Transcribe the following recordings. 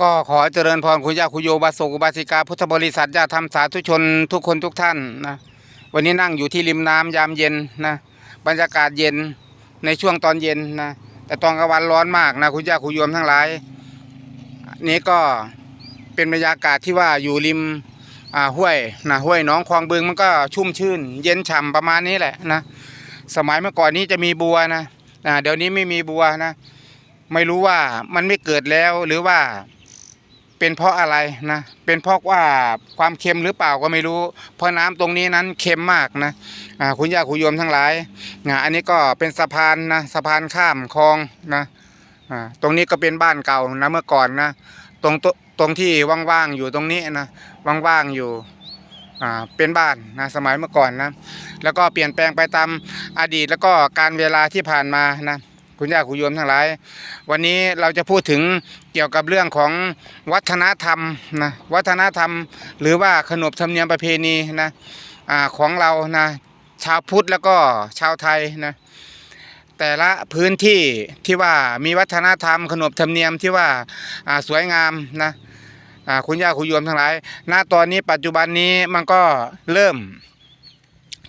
ก็ขอเจริญพรคุณย่าคุณโยบาสุกบาสิกา พุทธบริษัทญาธรรมสาธุชนทุกคนทุกท่านนะวันนี้นั่งอยู่ที่ริมน้ำยามเย็นนะบรรยากาศเย็นในช่วงตอนเย็นนะแต่ตอนกลางวันร้อนมากนะคุณย่าคุณโยมทั้งหลายนี่ก็เป็นบรรยากาศที่ว่าอยู่ริมห้วยนะห้วยหนองคลองบึงมันก็ชุ่มชื่น เย็นฉ่ำประมาณนี้แหละนะสมัยเมื่อก่อนนี้จะมีบัวนะอ่าเดี๋ยวนี้ไม่มีบัวนะ ไม่รู้ว่ามันไม่เกิดแล้วหรือว่า เป็นเพราะอะไรนะ เป็นเพราะว่าความเค็มหรือเปล่าก็ไม่รู้ เพราะน้ำตรงนี้นั้นเค็มมากนะคุณย่าคุณโยมทั้งหลายอ่าอันนี้ก็เป็นสะพานนะสะพานข้ามคลองนะตรงนี้ก็เป็นบ้านเก่านะเมื่อก่อนนะตรงตรงที่ว่างๆอยู่ตรงนี้นะว่างๆอยู่เป็นบ้านนะสมัยเมื่อก่อนนะแล้วก็เปลี่ยนแปลงไปตามอดีตแล้วก็การเวลาที่ผ่านมานะ คุณย่าคุณโยมทั้งหลาย วันนี้เราจะพูดถึงเกี่ยวกับเรื่องของวัฒนธรรมนะวัฒนธรรม หรือว่าขนบธรรมเนียมประเพณีนะอของเรานะชาวพุทธแล้วก็ชาวไทยนะแต่ละพื้นที่ที่ว่ามีวัฒนธรรม ขนบธรรมเนียมที่ว่าสวยงามนะคุณย่าคุณโยมทั้งหลายณตอนนี้ปัจจุบันนี้มันก็เริ่ม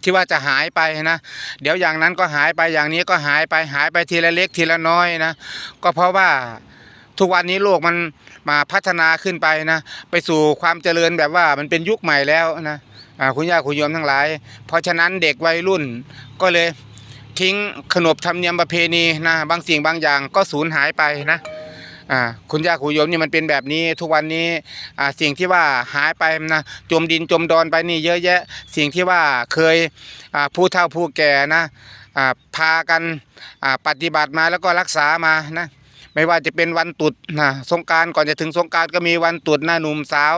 ที่ว่าจะหายไปนะ เดี๋ยวอย่างนั้นก็หายไปอย่างนี้ก็หายไปหายไปทีละเล็กทีละน้อยนะ ก็เพราะว่าทุกวันนี้โลกมันมาพัฒนาขึ้นไปนะ ไปสู่ความเจริญแบบว่ามันเป็นยุคใหม่แล้วนะคุณย่าคุณโยมทั้งหลาย เพราะฉะนั้นเด็กวัยรุ่นก็เลยทิ้งขนบธรรมเนียมประเพณีนะบางสิ่งบางอย่างก็สูญหายไปนะ อ่าคุณย่าคุณโยมนี่มันเป็นแบบนี้ทุกวันนี้อ่าสิ่งที่ว่าหายไปนะจมดินจมดอนไปนี่เยอะแยะ สิ่งที่ว่าเคยอ่าผู้เฒ่าผู้แก่นะอ่าพากันอ่าปฏิบัติมาแล้วก็รักษามานะไม่ว่าจะเป็นวันตรุษนะสงการก่อนจะถึงสงการก็มีวันตรุษนะหนุ่มสาว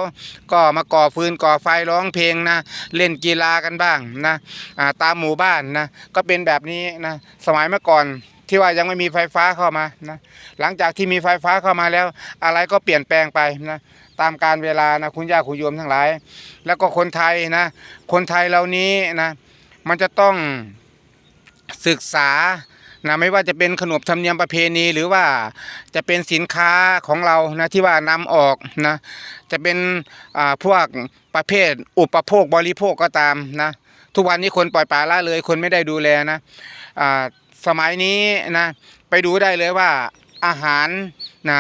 ก็มาก่อฟืนก่อไฟร้องเพลงนะเล่นกีฬากันบ้างนะตามหมู่บ้านนะก็เป็นแบบนี้นะสมัยเมื่อก่อน ที่ว่ายังไม่มีไฟฟ้าเข้ามานะหลังจากที่มีไฟฟ้าเข้ามาแล้ว อะไรก็เปลี่ยนแปลงไปนะตามการเวลานะคุณย่าคุณโยมทั้งหลาย แล้วก็คนไทยนะคนไทยเหล่านี้นะมันจะต้องศึกษานะไม่ว่าจะเป็นขนบธรรมเนียมประเพณีหรือว่าจะเป็นสินค้าของเรานะที่ว่านำออกนะจะเป็นอ่าพวกประเภทอุปโภคบริโภคก็ตามนะทุกวันนี้คนปล่อยปละละเลยคนไม่ได้ดูแลนะอ่า สมัยนี้นะไปดูได้เลยว่าอาหารนะ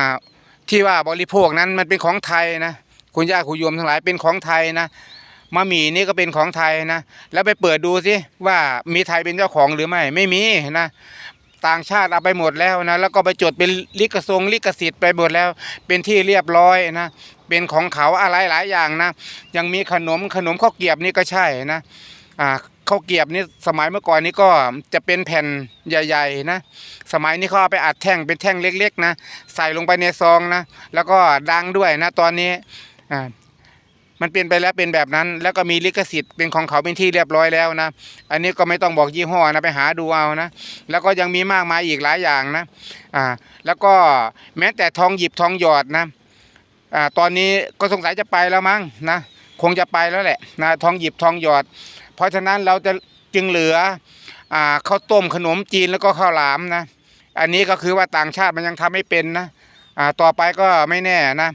ที่ว่าบริโภคนั้นมันเป็นของไทยนะคุณย่าคุณโยมทั้งหลายเป็นของไทยนะมะหมี่นี่ก็เป็นของไทยนะ แล้วไปเปิดดูสิว่ามีไทยเป็นเจ้าของหรือไม่ไม่มีนะต่างชาติเอาไปหมดแล้วนะแล้วก็ไปจดเป็นลิขสงลิขสิทธิ์ไปหมดแล้ว เป็นที่เรียบร้อยนะเป็นของเขาอะไรหลายอย่างนะยังมีขนมขนมข้าวเกียบนี่ก็ใช่นะอ่า ข้าวเกียบนี่สมัยเมื่อก่อนนี้ก็จะเป็นแผ่นใหญ่ ๆ นะ สมัยนี้เขาเอาไปอัดแท่งเป็นแท่งเล็ก ๆ นะ ใส่ลงไปในซองนะ แล้วก็ดังด้วยนะ ตอนนี้อ่ามันเป็นไปแล้วเป็นแบบนั้น แล้วก็มีลิขสิทธิ์เป็นของเขาเป็นที่เรียบร้อยแล้วนะ อันนี้ก็ไม่ต้องบอกยี่ห้อนะไปหาดูเอานะ แล้วก็ยังมีมากมายอีกหลายอย่างนะอ่าแล้วก็แม้แต่ทองหยิบทองหยอดนะอ่าตอนนี้ก็สงสัยจะไปแล้วมั้งนะคงจะไปแล้วแหละนะทองหยิบทองหยอด เพราะฉะนั้นเราจะจึงเหลืออข้าวต้มขนมจีนแล้วก็ข้าวหลามนะ อันนี้ก็คือว่าต่างชาติมันยังทำไม่เป็นนะต่อไปก็ไม่แน่นะ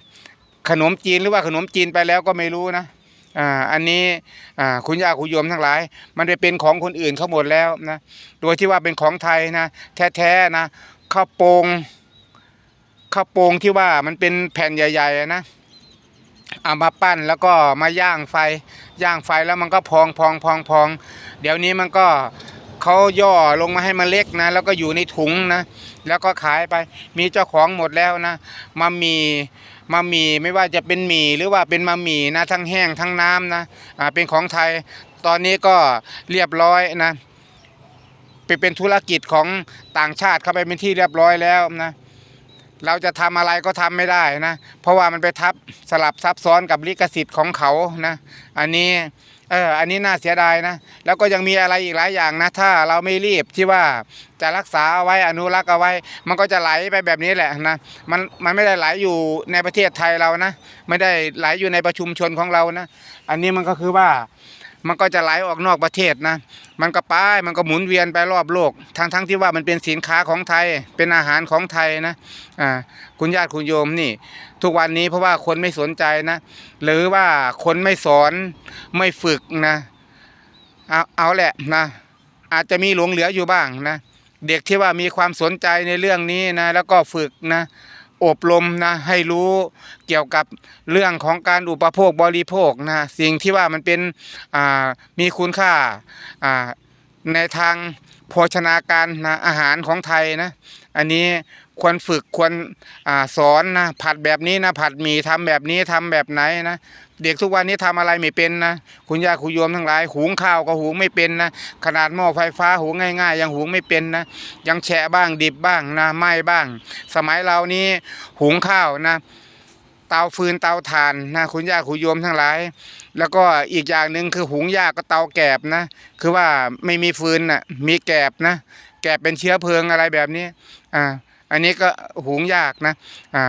ขนมจีนหรือว่าขนมจีนไปแล้วก็ไม่รู้นะอันนี้คุณย่าคุณโยมทั้งหลาย มันไปเป็นของคนอื่นเขาหมดแล้วนะโดยที่ว่าเป็นของไทยนะ แท้ๆนะข้าวโปงข้าวโปงที่ว่ามันเป็นแผ่นใหญ่ๆนะ เอามาปั้นแล้วก็มาย่างไฟย่างไฟแล้วมันก็พองพองพองพอง เดี๋ยวนี้มันก็เขาย่อลงมาให้มันเล็กนะ แล้วก็อยู่ในถุงนะ แล้วก็ขายไปมีเจ้าของหมดแล้วนะมามีมามีไม่ว่าจะเป็นหมี่หรือว่าเป็นมามีนะทั้งแห้งทั้งน้ำนะอ่าเป็นของไทยตอนนี้ก็เรียบร้อยนะไปเป็นธุรกิจของต่างชาติเข้าไปเป็นที่เรียบร้อยแล้วนะ เราจะทำอะไรก็ทำไม่ได้นะ เพราะว่ามันไปทับสลับซับซ้อนกับลิขสิทธิ์ของเขานะ อันนี้เอออันนี้น่าเสียดายนะ แล้วก็ยังมีอะไรอีกหลายอย่างนะ ถ้าเราไม่รีบที่ว่าจะรักษาเอาไว้อนุรักษ์เอาไว้ มันก็จะไหลไปแบบนี้แหละนะ มันมันไม่ได้ไหลอยู่ในประเทศไทยเรานะ ไม่ได้ไหลอยู่ในประชุมชนของเรานะ อันนี้มันก็คือว่า มันก็จะไหลออกนอกประเทศนะ มันก็ไปมันก็หมุนเวียนไปรอบโลก ทั้งทั้งที่ว่ามันเป็นสินค้าของไทย เป็นอาหารของไทยนะอ่าคุณญาติคุณโยมนี่ ทุกวันนี้เพราะว่าคนไม่สนใจนะ หรือว่าคนไม่สอนไม่ฝึกนะ เอาเอาแหละนะ อาจจะมีหลงเหลืออยู่บ้างนะ เด็กที่ว่ามีความสนใจในเรื่องนี้นะ แล้วก็ฝึกนะ อบรมนะให้รู้เกี่ยวกับเรื่องของการอุปโภคบริโภคนะสิ่งที่ว่ามันเป็นมีคุณค่าอ่าในทางโภชนาการนะอาหารของไทยนะ อันนี้ ควรฝึกควรอสอนนะผัดแบบนี้นะผัดหมี่ทำแบบนี้ทำแบบไหนนะเด็กทุกวันนี้ทำอะไรไม่เป็นนะคุณย่าคุณโยมทั้งหลาย หุงข้าวก็หุงไม่เป็นนะขนาดหม้อไฟฟ้าหุงง่าย ๆ ยังหุงไม่เป็นนะยังแฉะบ้างดิบบ้างนะไหม้บ้าง สมัยเรานี้หุงข้าวนะเตาฟืนเตาถ่านนะคุณย่าคุณโยมทั้งหลาย แล้วก็อีกอย่างหนึ่งคือหุงยากก็เตาแกบนะ คือว่าไม่มีฟืนน่ะมีแกบนะ แกบเป็นเชื้อเพลิงอะไรแบบนี้อ่า อันนี้ก็หุงยากนะอ่า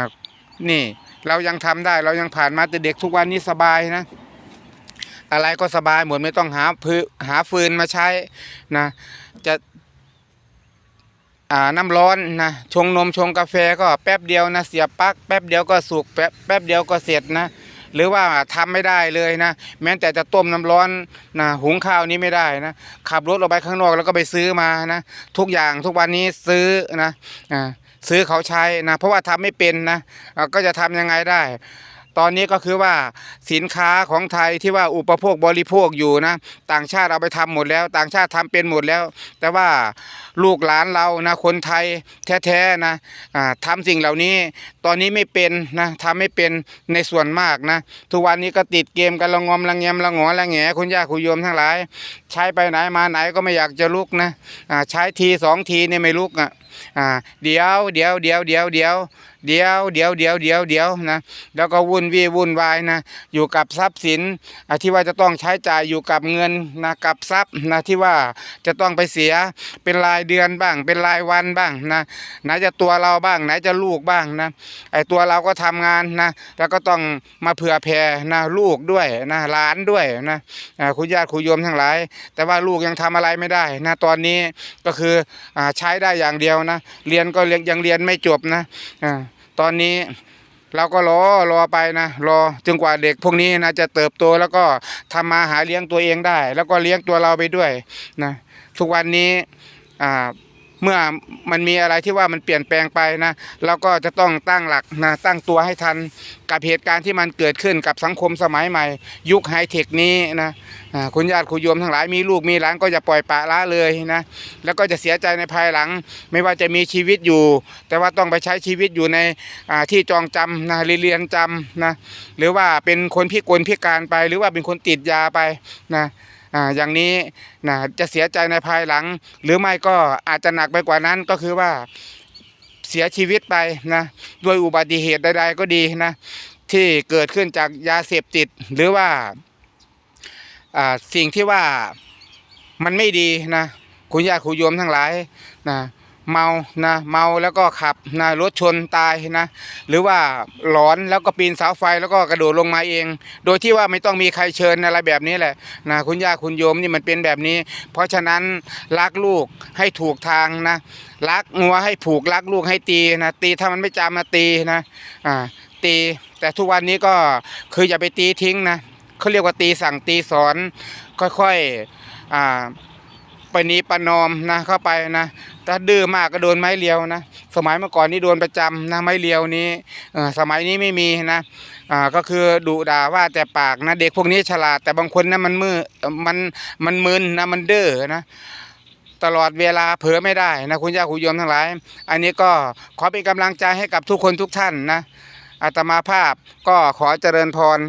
นี่เรายังทำได้เรายังผ่านมาแต่เด็กทุกวันนี้สบายนะ อะไรก็สบายหมดไม่ต้องหาพืหาฟืนมาใช้นะ จะอ่าน้ำร้อนนะชงนมชงกาแฟก็แป๊บเดียวนะเสียบปลั๊กแป๊บเดียวก็สุกแป๊บแป๊บเดียวก็เสร็จนะ หรือว่าทำไม่ได้เลยนะ แม้แต่จะต้มน้ำร้อนนะหุงข้าวนี้ไม่ได้นะ ขับรถออกไปข้างนอกแล้วก็ไปซื้อมานะ ทุกอย่างทุกวันนี้ซื้อนะอ่า ซื้อเขาใช้นะ เพราะว่าทำไม่เป็นนะอ่าก็จะทำยังไงได้ ตอนนี้ก็คือว่าสินค้าของไทยที่ว่าอุปโภคบริโภคอยู่นะ ต่างชาติเอาไปทำหมดแล้ว ต่างชาติทำเป็นหมดแล้ว แต่ว่าลูกหลานเรานะคนไทยแท้ๆนะอ่าทำสิ่งเหล่านี้ ตอนนี้ไม่เป็นนะทำไม่เป็นในส่วนมากนะ ทุกวันนี้ก็ติดเกมกันละงอมละแงมละงอละแงคุณย่าคุณโยมทั้งหลาย ใช้ไปไหนมาไหนก็ไม่อยากจะลุกนะใช้ทีสองทีเนี่ยไม่ลุกอะ อ่าเดี๋ยวเดี๋ยวเดี๋ยวเดี๋ยวเดี๋ยวเดี๋ยวเดี๋ยวเดี๋ยวเดี๋ยวเดี๋ยวนะแล้วก็วุ่นวี่วุ่นวายนะอยู่กับทรัพย์สินที่ว่าจะต้องใช้จ่ายอยู่กับเงินนะกับทรัพย์นะที่ว่าจะต้องไปเสียเป็นรายเดือนบ้าง เป็นรายวันบ้างนะไหนจะตัวเราบ้าง ไหนจะลูกบ้างนะไอตัวเราก็ทำงานนะแล้วก็ต้องมาเผื่อแผ่นะลูกด้วยนะหลานด้วยนะคุณญาติคุณโยมทั้งหลาย แต่ว่าลูกยังทำอะไรไม่ได้นะตอนนี้ก็คือใช้ได้อย่างเดียวนะ เรียนก็เรียนยังเรียนไม่จบนะอ่าตอนนี้เราก็รอรอไปนะรอจนกว่าเด็กพวกนี้นะจะเติบโตแล้วก็ทำมาหาเลี้ยงตัวเองได้ แล้วก็เลี้ยงตัวเราไปด้วยนะทุกวันนี้อ่า เมื่อมันมีอะไรที่ว่ามันเปลี่ยนแปลงไปนะเราก็จะต้องตั้งหลักนะตั้งตัวให้ทันกับเหตุการณ์ที่มันเกิดขึ้นกับสังคมสมัยใหม่ ยุคไฮเทคนี้นะคุณญาติคุณโยมทั้งหลายมีลูกมีหลานก็อย่าปล่อยปะละเลยนะแล้วก็จะเสียใจในภายหลัง ไม่ว่าจะมีชีวิตอยู่ แต่ว่าต้องไปใช้ชีวิตอยู่ในที่จองจำนะเรียนจำนะหรือว่าเป็นคนพิกลพิการไป หรือว่าเป็นคนติดยาไปนะ อ่าอย่างนี้นะจะเสียใจในภายหลัง หรือไม่ก็อาจจะหนักไปกว่านั้นก็คือว่าเสียชีวิตไปนะด้วยอุบัติเหตุใดๆก็ดีนะที่เกิดขึ้นจากยาเสพติดหรือว่าอ่าสิ่งที่ว่ามันไม่ดีนะคุณญาติคุณโยมทั้งหลายนะ เมานะเมาแล้วก็ขับนะรถชนตายนะ หรือว่าหลอนแล้วก็ปีนเสาไฟแล้วก็กระโดดลงมาเอง โดยที่ว่าไม่ต้องมีใครเชิญอะไรแบบนี้แหละนะคุณญาคุณโยมนี่มันเป็นแบบนี้ เพราะฉะนั้นรักลูกให้ถูกทางนะรักงัวให้ผูกรักลูกให้ตีนะตีถ้ามันไม่จำนะตีนะอ่าตีแต่ทุกวันนี้ก็คืออย่าไปตีทิ้งนะเขาเรียกว่าตีสั่งตีสอนค่อยๆอ่าปณีประนอมนะเข้าไปนะ ถ้าดื้อมากก็โดนไม้เรียวนะ สมัยเมื่อก่อนนี่โดนประจำนะไม้เรียวนี้สมัยนี้ไม่มีนะก็คือดุด่าว่าแต่ปากนะ เด็กพวกนี้ฉลาดแต่บางคนนะมันมือมันมันมึนนะมันดื้อนะตลอดเวลาเผลอไม่ได้นะคุณย่าคุณโยมทั้งหลาย อันนี้ก็ขอเป็นกำลังใจให้กับทุกคนทุกท่านนะอาตมาภาพก็ขอเจริญพร